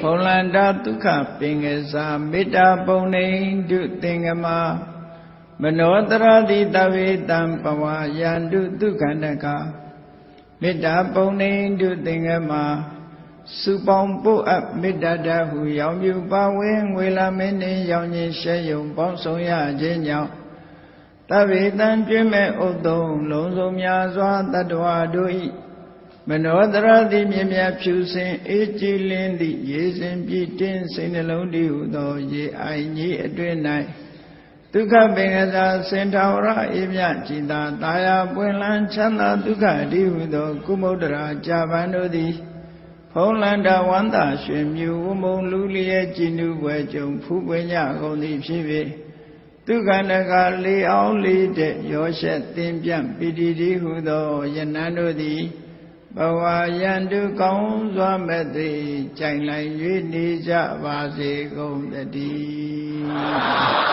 ဖုံလန္တာဒုက္ခပင်ကစားမေတ္တာပုံနေဒုသင်္ကမမနောတရတိတဝေတံပဝါယန္တုဒုက္ခန္တကမေတ္တာပုံနေဒုသင်္ကမစုပေါင်းပုအပ်မေတ္တာတဟုရောင်ပြူပါဝင်းငွေလာမင်းနှင့်ရောင်ခြင်းရှဲယုံပေါင်းဆောင်ရခြင်းကြောင့်တဗေတံကျွေးမဲ့ဥသုံးလုံးစုံများစွာတတ္တဝါတို့၏ မနောတရတိမြင်မြဖြူစင်အေးကြည်လင်းသည့်ရေစင်ပြည့်တင်းစိတ်နှလုံးတည်ဟုသော ရေအိုင်ကြီးအတွင်၌ဒုက္ခပင်ကစားစင်ထာဝရအေးမြကြည်သာတာယာပွင့်လန်းချမ်းသာဒုက္ခတည်ဟုသော ကုမုဒ္ဒရာကြာပန်တို့သည်ဖုံးလန္တဝန္တာရွှင်မြူဝမုံလူလျက်ကြည်နူပွဲကြုံဖူးပွင့်ကြကုန်သည်ဖြစ်၍ဒုက္ခနကလေးအောင်လေးတဲ့ရောရှက်သင်ပြန့်ပိတိတိဟုသောယနန်းတို့သည် ဘဝယန္တုကောင်းစွာမဲ့သည်ကြိုင်လိုက်၍နေကြပါစေကုန်တည်း